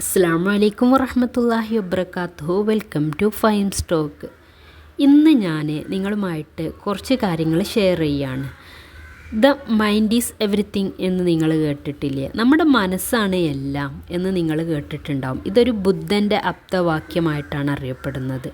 അസ്സാം വലൈക്കും വറഹമത്തല്ലാഹി വബർക്കാത്തു വെൽക്കം ടു ഫൈം സ്റ്റോക്ക്. ഇന്ന് ഞാൻ നിങ്ങളുമായിട്ട് കുറച്ച് കാര്യങ്ങൾ ഷെയർ ചെയ്യാണ്. ദ മൈൻഡ് ഈസ് എവറിത്തിങ് എന്ന് നിങ്ങൾ കേട്ടിട്ടില്ലേ? നമ്മുടെ മനസ്സാണ് എല്ലാം എന്ന് നിങ്ങൾ കേട്ടിട്ടുണ്ടാവും. ഇതൊരു ബുദ്ധന്റെ അപ്തവാക്യമായിട്ടാണ് അറിയപ്പെടുന്നത്.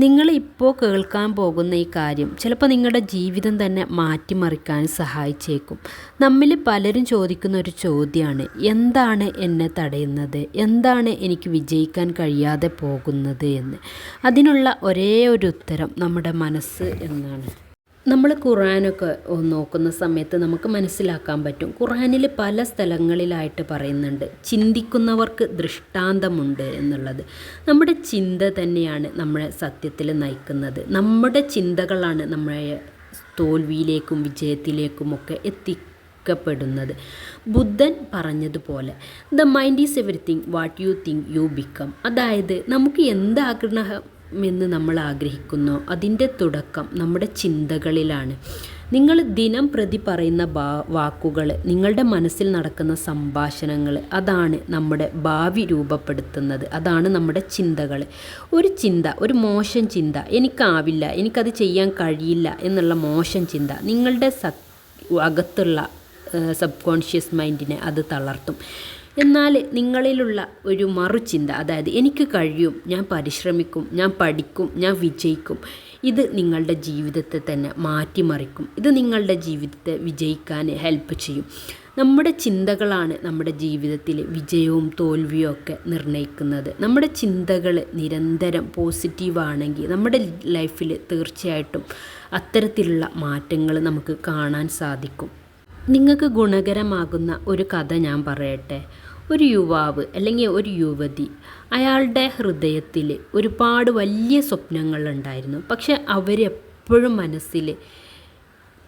നിങ്ങൾ ഇപ്പോൾ കേൾക്കാൻ പോകുന്ന ഈ കാര്യം ചിലപ്പോൾ നിങ്ങളുടെ ജീവിതം തന്നെ മാറ്റിമറിക്കാൻ സഹായിച്ചേക്കും. നമ്മിൽ പലരും ചോദിക്കുന്ന ഒരു ചോദ്യമാണ് എന്താണ് എന്നെ തടയുന്നത്? എന്താണ് എനിക്ക് വിജയിക്കാൻ കഴിയാതെ പോകുന്നത് എന്ന്. അതിനുള്ള ഒരേ ഒരു ഉത്തരം നമ്മുടെ മനസ്സ് എന്നാണ്. നമ്മൾ ഖുറാനൊക്കെ നോക്കുന്ന സമയത്ത് നമുക്ക് മനസ്സിലാക്കാൻ പറ്റും. ഖുറാനിൽ പല സ്ഥലങ്ങളിലായിട്ട് പറയുന്നുണ്ട്. ചിന്തിക്കുന്നവർക്ക് ദൃഷ്ടാന്തമുണ്ട് എന്നുള്ളത്. നമ്മുടെ ചിന്ത തന്നെയാണ് നമ്മളെ സത്യത്തിൽ നയിക്കുന്നത്. നമ്മുടെ ചിന്തകളാണ് നമ്മളെ തോൽവിയിലേക്കും വിജയത്തിലേക്കും ഒക്കെ എത്തിക്കപ്പെടുന്നത്. ബുദ്ധൻ പറഞ്ഞതുപോലെ the mind is everything what you think you become. അതായത് നമുക്ക് എന്ത് ആഗ്രഹം എന്ന് നമ്മൾ ആഗ്രഹിക്കുന്നു. അതിന്റെ തുടക്കം നമ്മുടെ ചിന്തകളിലാണ്. നിങ്ങൾ ദിനം പ്രതി പറയുന്ന ബാ വാക്കുകൾ നിങ്ങളുടെ മനസ്സിൽ നടക്കുന്ന സംഭാഷണങ്ങൾ അതാണ് നമ്മുടെ ഭാവി രൂപപ്പെടുത്തുന്നത്. അതാണ് നമ്മുടെ ചിന്തകൾ ഒരു ചിന്ത ഒരു മോശം ചിന്ത എനിക്കാവില്ല എനിക്കത് ചെയ്യാൻ കഴിയില്ല എന്നുള്ള മോശം ചിന്ത നിങ്ങളുടെ സ അകത്തുള്ള സബ് കോൺഷ്യസ് മൈൻഡിനെ അത് തളർത്തും. എന്നാൽ നിങ്ങളിലുള്ള ഒരു മറുചിന്ത അതായത് എനിക്ക് കഴിയും ഞാൻ പരിശ്രമിക്കും ഞാൻ പഠിക്കും ഞാൻ വിജയിക്കും ഇത് നിങ്ങളുടെ ജീവിതത്തെ തന്നെ മാറ്റിമറിക്കും. ഇത് നിങ്ങളുടെ ജീവിതത്തെ വിജയിക്കാൻ ഹെൽപ്പ് ചെയ്യും. നമ്മുടെ ചിന്തകളാണ് നമ്മുടെ ജീവിതത്തിൽ വിജയവും തോൽവിയും ഒക്കെ നിർണയിക്കുന്നത്. നമ്മുടെ ചിന്തകൾ നിരന്തരം പോസിറ്റീവാണെങ്കിൽ നമ്മുടെ ലൈഫിൽ തീർച്ചയായിട്ടും അത്തരത്തിലുള്ള മാറ്റങ്ങൾ നമുക്ക് കാണാൻ സാധിക്കും. നിങ്ങൾക്ക് ഗുണകരമാകുന്ന ഒരു കഥ ഞാൻ പറയട്ടെ. ഒരു യുവാവ് അല്ലെങ്കിൽ ഒരു യുവതി അയാളുടെ ഹൃദയത്തിൽ ഒരുപാട് വലിയ സ്വപ്നങ്ങളുണ്ടായിരുന്നു പക്ഷെ അവരെപ്പോഴും മനസ്സിൽ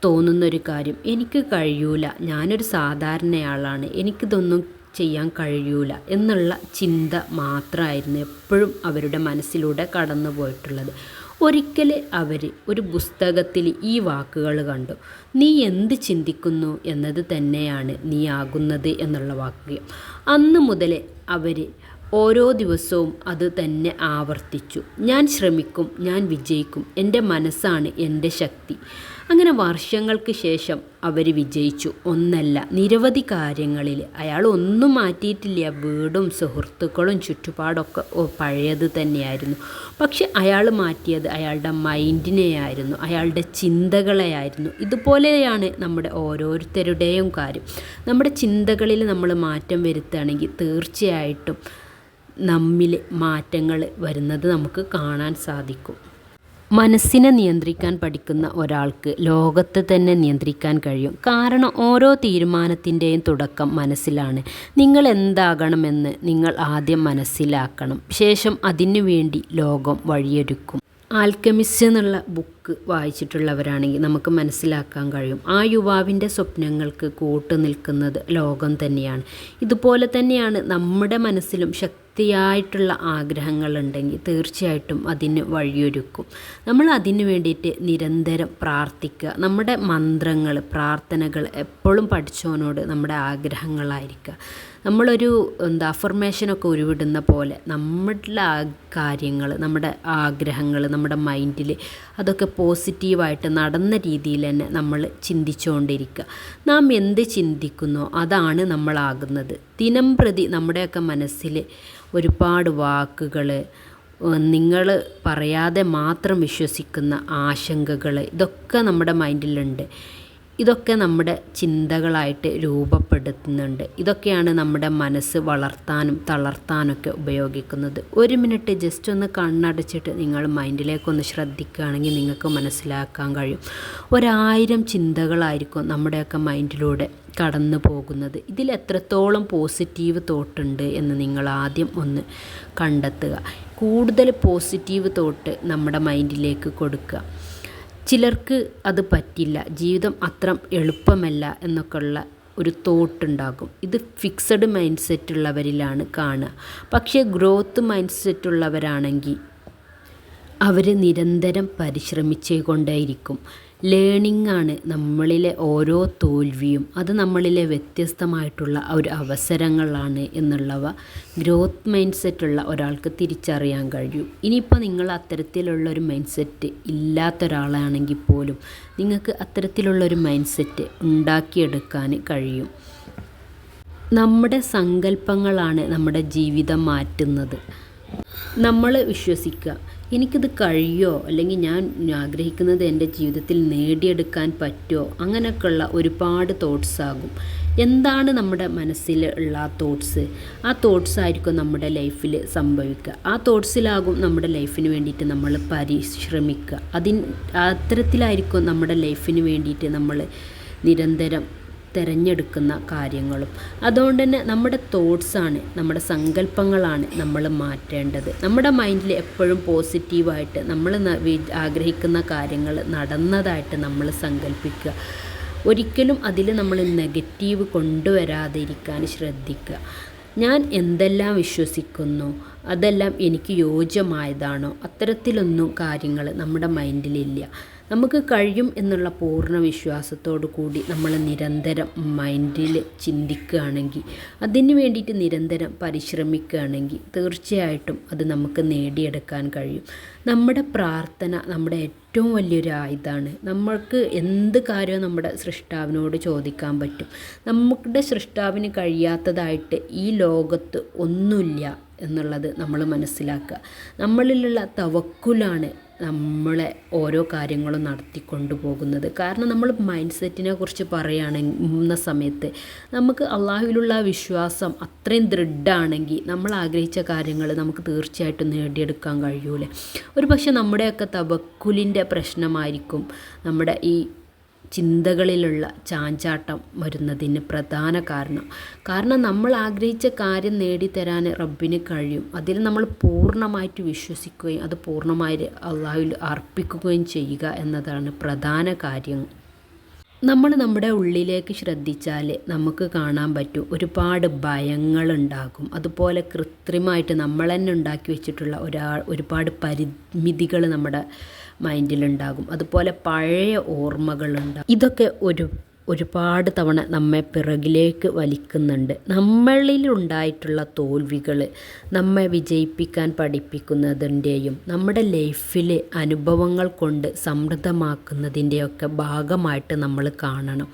തോന്നുന്നൊരു കാര്യം എനിക്ക് കഴിയൂല ഞാനൊരു സാധാരണയാളാണ് എനിക്കിതൊന്നും ചെയ്യാൻ കഴിയൂല എന്നുള്ള ചിന്ത മാത്രമായിരുന്നു എപ്പോഴും അവരുടെ മനസ്സിലൂടെ കടന്നു പോയിട്ടുള്ളത് ഒരിക്കൽ അവർ ഒരു പുസ്തകത്തിൽ ഈ വാക്കുകൾ കണ്ടു. നീ എന്ത് ചിന്തിക്കുന്നു എന്നത് തന്നെയാണ് നീ ആകുന്നത് എന്നുള്ള വാക്യം അന്ന് മുതൽ അവർ ഓരോ ദിവസവും അത് തന്നെ ആവർത്തിച്ചു. ഞാൻ ശ്രമിക്കും ഞാൻ വിജയിക്കും. എന്റെ മനസ്സാണ് എന്റെ ശക്തി. അങ്ങനെ വർഷങ്ങൾക്ക് ശേഷം അവർ വിജയിച്ചു. ഒന്നല്ല നിരവധി കാര്യങ്ങളിൽ അയാൾ ഒന്നും മാറ്റിയിട്ടില്ല. വീടും സുഹൃത്തുക്കളും ചുറ്റുപാടൊക്കെ പഴയത് തന്നെയായിരുന്നു. പക്ഷെ അയാൾ മാറ്റിയത് അയാളുടെ മൈൻഡിനെയായിരുന്നു. അയാളുടെ ചിന്തകളെയായിരുന്നു. ഇതുപോലെയാണ് നമ്മുടെ ഓരോരുത്തരുടെയും കാര്യം. നമ്മുടെ ചിന്തകളിൽ നമ്മൾ മാറ്റം വരുത്തുകയാണെങ്കിൽ തീർച്ചയായിട്ടും നമ്മിൽ മാറ്റങ്ങൾ വരുന്നത് നമുക്ക് കാണാൻ സാധിക്കും. മനസ്സിനെ നിയന്ത്രിക്കാൻ പഠിക്കുന്ന ഒരാൾക്ക് ലോകത്തെ തന്നെ നിയന്ത്രിക്കാൻ കഴിയും. കാരണം ഓരോ തീരുമാനത്തിന്റെയും തുടക്കം മനസ്സിലാണ്. നിങ്ങൾ എന്താകണമെന്ന് നിങ്ങൾ ആദ്യം മനസ്സിലാക്കണം. ശേഷം അതിനു വേണ്ടി ലോകം വഴിയൊരുക്കും. ആൽക്കമിസ്റ്റ് എന്നുള്ള ബുക്ക് വായിച്ചിട്ടുള്ളവരാണെങ്കിൽ നമുക്ക് മനസ്സിലാക്കാൻ കഴിയും. ആ യുവാവിന്റെ സ്വപ്നങ്ങൾക്ക് കൂട്ടു നിൽക്കുന്നത് ലോകം തന്നെയാണ്. ഇതുപോലെ തന്നെയാണ് നമ്മുടെ മനസ്സിലും ശക്തി ശക്തിയായിട്ടുള്ള ആഗ്രഹങ്ങളുണ്ടെങ്കിൽ തീർച്ചയായിട്ടും അതിന് വഴിയൊരുക്കും. നമ്മൾ അതിന് വേണ്ടിയിട്ട് നിരന്തരം പ്രാർത്ഥിക്കുക. നമ്മുടെ മന്ത്രങ്ങൾ പ്രാർത്ഥനകൾ എപ്പോഴും പഠിച്ചവനോട് നമ്മുടെ ആഗ്രഹങ്ങളായിരിക്കുക. നമ്മളൊരു എന്താ അഫർമേഷനൊക്കെ ഉരുവിടുന്ന പോലെ നമ്മളുടെ കാര്യങ്ങൾ നമ്മുടെ ആഗ്രഹങ്ങൾ നമ്മുടെ മൈൻഡിൽ അതൊക്കെ പോസിറ്റീവായിട്ട് നടന്ന രീതിയിൽ തന്നെ നമ്മൾ ചിന്തിച്ചുകൊണ്ടിരിക്കുക നാം എന്ത് ചിന്തിക്കുന്നോ അതാണ് നമ്മളാകുന്നത്. ദിനം പ്രതി നമ്മുടെയൊക്കെ മനസ്സിൽ ഒരുപാട് വാക്കുകൾ നിങ്ങൾ പറയാതെ മാത്രം വിശ്വസിക്കുന്ന ആശങ്കകൾ ഇതൊക്കെ നമ്മുടെ മൈൻഡിലുണ്ട്. ഇതൊക്കെ നമ്മുടെ ചിന്തകളായിട്ട് രൂപപ്പെടുത്തുന്നുണ്ട്. ഇതൊക്കെയാണ് നമ്മുടെ മനസ്സ് വളർത്താനും തളർത്താനൊക്കെ ഉപയോഗിക്കുന്നത്. ഒരു മിനിറ്റ് ജസ്റ്റ് ഒന്ന് കണ്ണടച്ചിട്ട് നിങ്ങൾ മൈൻഡിലേക്കൊന്ന് ശ്രദ്ധിക്കുകയാണെങ്കിൽ നിങ്ങൾക്ക് മനസ്സിലാക്കാൻ കഴിയും. ഒരായിരം ചിന്തകളായിരിക്കും നമ്മുടെയൊക്കെ മൈൻഡിലൂടെ കടന്നു പോകുന്നത്. ഇതിൽ എത്രത്തോളം പോസിറ്റീവ് തോട്ടുണ്ട് എന്ന് നിങ്ങൾ ആദ്യം ഒന്ന് കണ്ടെത്തുക. കൂടുതൽ പോസിറ്റീവ് തോട്ട് നമ്മുടെ മൈൻഡിലേക്ക് കൊടുക്കുക. ചിലർക്ക് അത് പറ്റില്ല. ജീവിതം അത്ര എളുപ്പമല്ല എന്നൊക്കെയുള്ള ഒരു തോട്ടുണ്ടാകും. ഇത് ഫിക്സഡ് മൈൻഡ് സെറ്റ് ഉള്ളവരിലാണ് കാണുക. പക്ഷേ ഗ്രോത്ത് മൈൻഡ് സെറ്റ് ഉള്ളവരാണെങ്കിൽ അവർ നിരന്തരം പരിശ്രമിച്ചുകൊണ്ടേയിരിക്കും ലേണിംഗ് ആണ് നമ്മളിലെ ഓരോ തോൽവിയും. അത് നമ്മളിലെ വ്യത്യസ്തമായിട്ടുള്ള ഒരു അവസരങ്ങളാണ് എന്നുള്ളവ ഗ്രോത്ത് മൈൻഡ് സെറ്റുള്ള ഒരാൾക്ക് തിരിച്ചറിയാൻ കഴിയും. ഇനിയിപ്പോൾ നിങ്ങൾ അത്തരത്തിലുള്ള ഒരു മൈൻഡ് സെറ്റ് ഇല്ലാത്ത ഒരാളാണെങ്കിൽ പോലും നിങ്ങൾക്ക് അത്തരത്തിലുള്ളൊരു മൈൻഡ് സെറ്റ് ഉണ്ടാക്കിയെടുക്കാൻ കഴിയും. നമ്മുടെ സങ്കല്പങ്ങളാണ് നമ്മുടെ ജീവിതം മാറ്റുന്നത്. നമ്മൾ വിശ്വസിക്കുക. എനിക്കിത് കഴിയോ? അല്ലെങ്കിൽ ഞാൻ ആഗ്രഹിക്കുന്നത് എന്റെ ജീവിതത്തിൽ നേടിയെടുക്കാൻ പറ്റുമോ? അങ്ങനെയൊക്കെയുള്ള ഒരുപാട് തോട്ട്സ് ആകും. എന്താണ് നമ്മുടെ മനസ്സിൽ ഉള്ള ആ തോട്ട്സ് ആ തോട്ട്സ് ആയിരിക്കും നമ്മുടെ ലൈഫിൽ സംഭവിക്കുക. ആ തോട്ട്സിലാകും നമ്മുടെ ലൈഫിന് വേണ്ടിയിട്ട് നമ്മൾ പരിശ്രമിക്കുക. അതിന് അത്തരത്തിലായിരിക്കും നമ്മുടെ ലൈഫിന് വേണ്ടിയിട്ട് നമ്മൾ നിരന്തരം തിരഞ്ഞെടുക്കുന്ന കാര്യങ്ങളും. അതുകൊണ്ട് തന്നെ നമ്മുടെ തോട്ട്സാണ് നമ്മുടെ സങ്കല്പങ്ങളാണ് നമ്മൾ മാറ്റേണ്ടത്. നമ്മുടെ മൈൻഡിൽ എപ്പോഴും പോസിറ്റീവായിട്ട് നമ്മൾ ആഗ്രഹിക്കുന്ന കാര്യങ്ങൾ നടന്നതായിട്ട് നമ്മൾ സങ്കല്പിക്കുക. ഒരിക്കലും അതിൽ നമ്മൾ നെഗറ്റീവ് കൊണ്ടുവരാതിരിക്കാൻ ശ്രദ്ധിക്കുക. ഞാൻ എന്തെല്ലാം വിശ്വസിക്കുന്നു അതെല്ലാം എനിക്ക് യോജ്യമായതാണോ അത്തരത്തിലൊന്നും കാര്യങ്ങൾ നമ്മുടെ മൈൻഡിലില്ല നമുക്ക് കഴിയും എന്നുള്ള പൂർണ വിശ്വാസത്തോടു കൂടി നമ്മൾ നിരന്തരം മൈൻഡിൽ ചിന്തിക്കുകയാണെങ്കിൽ അതിന് വേണ്ടിയിട്ട് നിരന്തരം പരിശ്രമിക്കുകയാണെങ്കിൽ തീർച്ചയായിട്ടും അത് നമുക്ക് നേടിയെടുക്കാൻ കഴിയും. നമ്മുടെ പ്രാർത്ഥന നമ്മുടെ ഏറ്റവും വലിയൊരു ആയുധമാണ്. നമ്മൾക്ക് എന്ത് കാര്യവും നമ്മുടെ സൃഷ്ടാവിനോട് ചോദിക്കാൻ പറ്റും. നമ്മുടെ സൃഷ്ടാവിന് കഴിയാത്തതായിട്ട് ഈ ലോകത്ത് ഒന്നുമില്ല എന്നുള്ളത് നമ്മൾ മനസ്സിലാക്കുക. നമ്മളിലുള്ള തവക്കുലാണ് നമ്മളെ ഓരോ കാര്യങ്ങളും നടത്തിക്കൊണ്ടു പോകുന്നത് കാരണം നമ്മൾ മൈൻഡ് സെറ്റിനെ കുറിച്ച് പറയുകയാണെന്ന സമയത്ത് നമുക്ക് അള്ളാഹുവിലുള്ള വിശ്വാസം അത്രയും ദൃഢാണെങ്കിൽ നമ്മൾ ആഗ്രഹിച്ച കാര്യങ്ങൾ നമുക്ക് തീർച്ചയായിട്ടും നേടിയെടുക്കാൻ കഴിയൂലേ? ഒരു പക്ഷേ നമ്മുടെയൊക്കെ തബക്കുലിന്റെ പ്രശ്നമായിരിക്കും. നമ്മുടെ ഈ ചിന്തകളിലുള്ള ചാഞ്ചാട്ടം വരുന്നതിന് പ്രധാന കാരണം. കാരണം നമ്മൾ ആഗ്രഹിച്ച കാര്യം നേടിത്തരാൻ റബ്ബിന് കഴിയും. അതിൽ നമ്മൾ പൂർണമായിട്ട് വിശ്വസിക്കുകയും അത് പൂർണമായി അള്ളാഹുവിൽ അർപ്പിക്കുകയും ചെയ്യുക എന്നതാണ് പ്രധാന കാര്യം. നമ്മൾ നമ്മുടെ ഉള്ളിലേക്ക് ശ്രദ്ധിച്ചാൽ നമുക്ക് കാണാൻ പറ്റും ഒരുപാട് ഭയങ്ങളുണ്ടാകും. അതുപോലെ കൃത്രിമമായിട്ട് നമ്മൾ തന്നെ ഉണ്ടാക്കി വെച്ചിട്ടുള്ള ഒരാൾ ഒരുപാട് പരിമിതികൾ നമ്മുടെ മൈൻഡിലുണ്ടാകും. അതുപോലെ പഴയ ഓർമ്മകളുണ്ടാകും. ഇതൊക്കെ ഒരു ഒരുപാട് തവണ നമ്മെ പിറകിലേക്ക് വലിക്കുന്നുണ്ട്. നമ്മളിലുണ്ടായിട്ടുള്ള തോൽവികൾ നമ്മെ വിജയിപ്പിക്കാൻ പഠിപ്പിക്കുന്നതിന്റെയും നമ്മുടെ ലൈഫിലെ അനുഭവങ്ങൾ കൊണ്ട് സമൃദ്ധമാക്കുന്നതിന്റെയൊക്കെ ഭാഗമായിട്ട് നമ്മൾ കാണണം.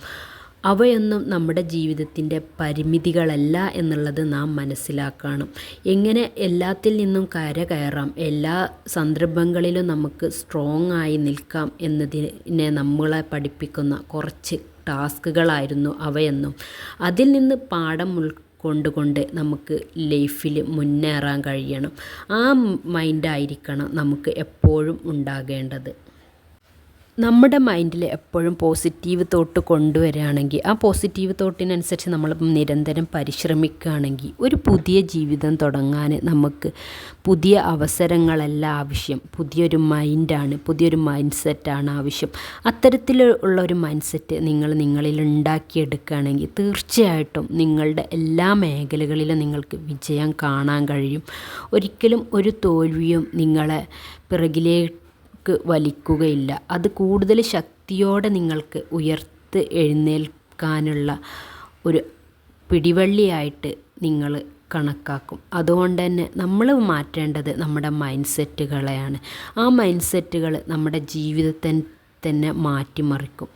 അവയൊന്നും നമ്മുടെ ജീവിതത്തിന്റെ പരിമിതികളല്ല എന്നുള്ളത് നാം മനസ്സിലാക്കണം. എങ്ങനെ എല്ലാത്തിൽ നിന്നും കര കയറാം എല്ലാ സന്ദർഭങ്ങളിലും നമുക്ക് സ്ട്രോങ് ആയി നിൽക്കാം എന്നതിനെ നമ്മളെ പഠിപ്പിക്കുന്ന കുറച്ച് ടാസ്കുകളായിരുന്നു അവയെന്നും അതിൽ നിന്ന് പാഠം ഉൾ കൊണ്ടുകൊണ്ട് നമുക്ക് ലൈഫിൽ മുന്നേറാൻ കഴിയണം. ആ മൈൻഡായിരിക്കണം നമുക്ക് എപ്പോഴും ഉണ്ടാകേണ്ടത്. നമ്മുടെ മൈൻഡിൽ എപ്പോഴും പോസിറ്റീവ് തോട്ട് കൊണ്ടുവരികയാണെങ്കിൽ ആ പോസിറ്റീവ് തോട്ടിനനുസരിച്ച് നമ്മൾ നിരന്തരം പരിശ്രമിക്കുകയാണെങ്കിൽ ഒരു പുതിയ ജീവിതം തുടങ്ങാൻ നമുക്ക് പുതിയ അവസരങ്ങളല്ല ആവശ്യം. പുതിയൊരു മൈൻഡാണ് പുതിയൊരു മൈൻഡ് സെറ്റാണ് ആവശ്യം. അത്തരത്തിലുള്ള ഒരു മൈൻഡ് സെറ്റ് നിങ്ങൾ നിങ്ങളിൽ ഉണ്ടാക്കിയെടുക്കുകയാണെങ്കിൽ തീർച്ചയായിട്ടും നിങ്ങളുടെ എല്ലാ മേഖലകളിലും നിങ്ങൾക്ക് വിജയം കാണാൻ കഴിയും. ഒരിക്കലും ഒരു തോൽവിയും നിങ്ങളെ പിറകിലേക്ക് നിങ്ങൾക്ക് വലിക്കുകയില്ല. അത് കൂടുതൽ ശക്തിയോടെ നിങ്ങൾക്ക് ഉയർത്ത് എഴുന്നേൽക്കാനുള്ള ഒരു പിടിവള്ളിയായിട്ട് നിങ്ങൾ കണക്കാക്കും. അതുകൊണ്ട് തന്നെ നമ്മൾ മാറ്റേണ്ടത് നമ്മുടെ മൈൻഡ് സെറ്റുകളെയാണ് ആ മൈൻഡ് സെറ്റുകൾ നമ്മുടെ ജീവിതത്തെ തന്നെ മാറ്റിമറിക്കും.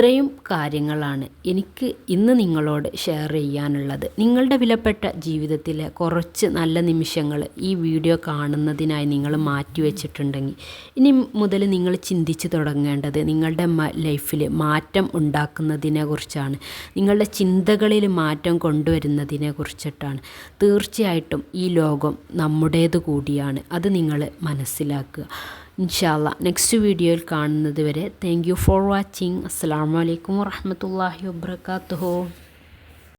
ഇത്രയും കാര്യങ്ങളാണ് എനിക്ക് ഇന്ന് നിങ്ങളോട് ഷെയർ ചെയ്യാനുള്ളത്. നിങ്ങളുടെ വിലപ്പെട്ട ജീവിതത്തിലെ കുറച്ച് നല്ല നിമിഷങ്ങൾ ഈ വീഡിയോ കാണുന്നതിനായി നിങ്ങൾ മാറ്റിവെച്ചിട്ടുണ്ടെങ്കിൽ ഇനി മുതൽ നിങ്ങൾ ചിന്തിച്ച് തുടങ്ങേണ്ടത് നിങ്ങളുടെ ലൈഫിൽ മാറ്റം ഉണ്ടാക്കുന്നതിനെ കുറിച്ചാണ്. നിങ്ങളുടെ ചിന്തകളിൽ മാറ്റം കൊണ്ടുവരുന്നതിനെ കുറിച്ചിട്ടാണ്. തീർച്ചയായിട്ടും ഈ ലോകം നമ്മുടേത് കൂടിയാണ്. അത് നിങ്ങൾ മനസ്സിലാക്കുക. ഇൻഷാല്ല നെക്സ്റ്റ് വീഡിയോയിൽ കാണുന്നത് വരെ. താങ്ക് യു ഫോർ വാച്ചിങ് അസ്സാം വലൈക്കും വാഹമത്തല്ലാഹി വാബർക്കാത്തുഹു